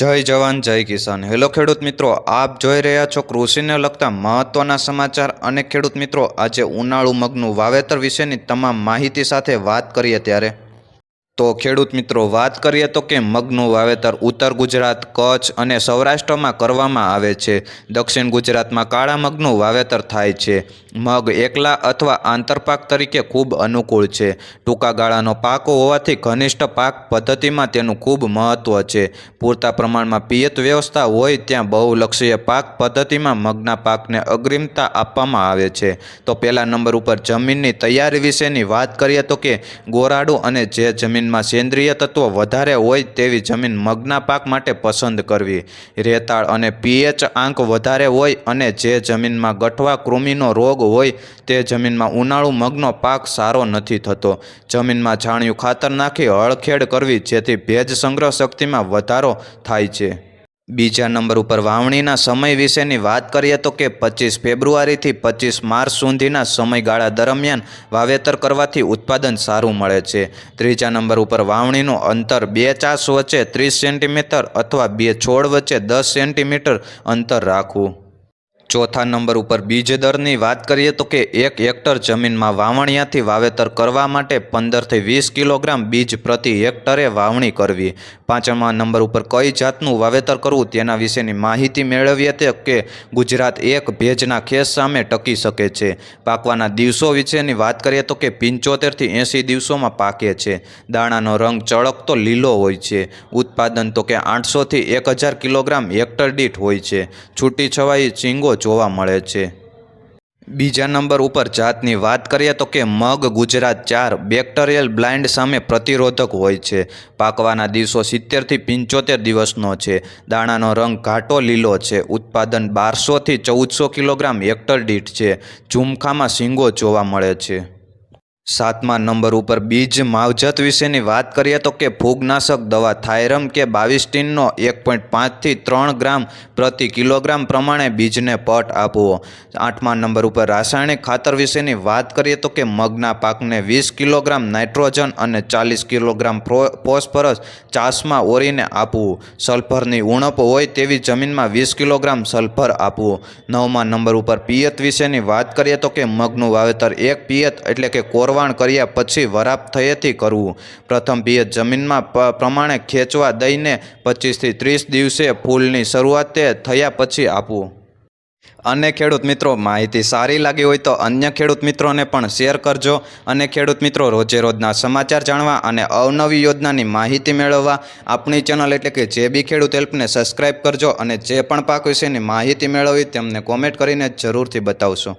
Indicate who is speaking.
Speaker 1: જય જવાન, જય કિસાન. હેલો ખેડૂત મિત્રો, આપ જોઈ રહ્યા છો કૃષિને લગતા મહત્ત્વના સમાચાર અને ખેડૂત મિત્રો, આજે ઉનાળુ મગનું વાવેતર વિશેની તમામ માહિતી સાથે વાત કરીએ ત્યારે તો ખેડૂત મિત્રો, વાત કરીએ તો કે મગનું વાવેતર ઉત્તર ગુજરાત, કચ્છ અને સૌરાષ્ટ્રમાં કરવામાં આવે છે. દક્ષિણ ગુજરાતમાં કાળા મગનું વાવેતર થાય છે. મગ એકલા અથવા આંતરપાક તરીકે ખૂબ અનુકૂળ છે. ટૂંકા ગાળાનો પાક હોવાથી ઘનિષ્ઠ પાક પદ્ધતિમાં તેનું ખૂબ મહત્ત્વ છે. પૂરતા પ્રમાણમાં પિયત વ્યવસ્થા હોય ત્યાં બહુલક્ષીય પાક પદ્ધતિમાં મગના પાકને અગ્રિમતા આપવામાં આવે છે. તો પહેલા નંબર ઉપર જમીનની તૈયારી વિશેની વાત કરીએ તો કે ગોરાડું અને જે જમીનમાં સેન્દ્રિય તત્વો વધારે હોય તેવી જમીન મગના પાક માટે પસંદ કરવી. રેતાળ અને પીએચ આંક વધારે હોય અને જે જમીનમાં ગઠવા કૃમિનો રોગ હોય તે જમીનમાં ઉનાળુ મગનો પાક સારો નથી થતો. જમીનમાં છાણિયું ખાતર નાખી હળખેડ કરવી જેથી ભેજ સંગ્રહ શક્તિમાં વધારો થાય છે. બીજા નંબર ઉપર વાવણીના સમય વિશેની વાત કરીએ તો કે પચીસ ફેબ્રુઆરીથી પચીસ માર્ચ સુધીના સમયગાળા દરમિયાન વાવેતર કરવાથી ઉત્પાદન સારું મળે છે. ત્રીજા નંબર ઉપર વાવણીનું અંતર બે ચાસ વચ્ચે ત્રીસ સેન્ટીમીટર અથવા બે છોડ વચ્ચે દસ સેન્ટીમીટર અંતર રાખવું. ચોથા નંબર ઉપર બીજ દરની વાત કરીએ તો કે એક હેક્ટર જમીનમાં વાવણિયાથી વાવેતર કરવા માટે પંદરથી વીસ કિલોગ્રામ બીજ પ્રતિ હેક્ટરે વાવણી કરવી. પાંચમા નંબર ઉપર કઈ જાતનું વાવેતર કરવું તેના વિશેની માહિતી મેળવીએ તે કે ગુજરાત એક ભેજના ખેસ સામે ટકી શકે છે. પાકવાના દિવસો વિશેની વાત કરીએ તો કે પંચોતેરથી એંસી દિવસોમાં પાકે છે. દાણાનો રંગ ચળકતો લીલો હોય છે. ઉત્પાદન તો કે આઠસોથી એક હજાર કિલોગ્રામ હેક્ટર દીઠ હોય છે. છૂટી છવાઈ ચીંગો જોવા મળે છે. બીજા નંબર ઉપર જાતની વાત કરીએ તો કે મગ, ગુજરાત ચાર બેક્ટેરિયલ બ્લાઇન્ડ સામે પ્રતિરોધક હોય છે. પાકવાના દિવસો સિત્તેરથી પંચોતેર દિવસનો છે. દાણાનો રંગ ઘાટો લીલો છે. ઉત્પાદન બારસોથી ચૌદસો કિલોગ્રામ હેક્ટર દીઠ છે. ઝુમખામાં શીંગો જોવા મળે છે. સાતમા નંબર ઉપર બીજ માવજત વિશેની વાત કરીએ તો કે ફૂગનાશક દવા થાયરમ કે બાવીસટીનનો એક પોઈન્ટ પાંચથી ત્રણ ગ્રામ પ્રતિ કિલોગ્રામ પ્રમાણે બીજને પટ આપવો. આઠમા નંબર ઉપર રાસાયણિક ખાતર વિશેની વાત કરીએ તો કે મગના પાકને વીસ કિલોગ્રામ નાઇટ્રોજન અને ચાલીસ કિલોગ્રામ ફોસ્ફરસ ચાસમાં ઓરીને આપવું. સલ્ફરની ઉણપ હોય તેવી જમીનમાં વીસ કિલોગ્રામ સલ્ફર આપવું. નવમા નંબર ઉપર પિયત વિશેની વાત કરીએ તો કે મગનું વાવેતર એક પિયત એટલે કે કોરવા દબાણ કર્યા પછી વરાપ થયેથી કરવું. પ્રથમ પિયત જમીનમાં પ્રમાણે ખેંચવા દઈને પચીસથી ત્રીસ દિવસે ફૂલની શરૂઆતે થયા પછી આપવું. અને ખેડૂત મિત્રો, માહિતી સારી લાગી હોય તો અન્ય ખેડૂત મિત્રોને પણ શેર કરજો. અને ખેડૂત મિત્રો રોજે રોજના સમાચાર જાણવા અને અવનવી યોજનાની માહિતી મેળવવા આપણી ચેનલ એટલે કે જે બી ખેડૂત હેલ્પને સબસ્ક્રાઇબ કરજો અને જે પણ પાક વિશેની માહિતી મેળવવી તેમને કોમેન્ટ કરીને જરૂરથી બતાવશો.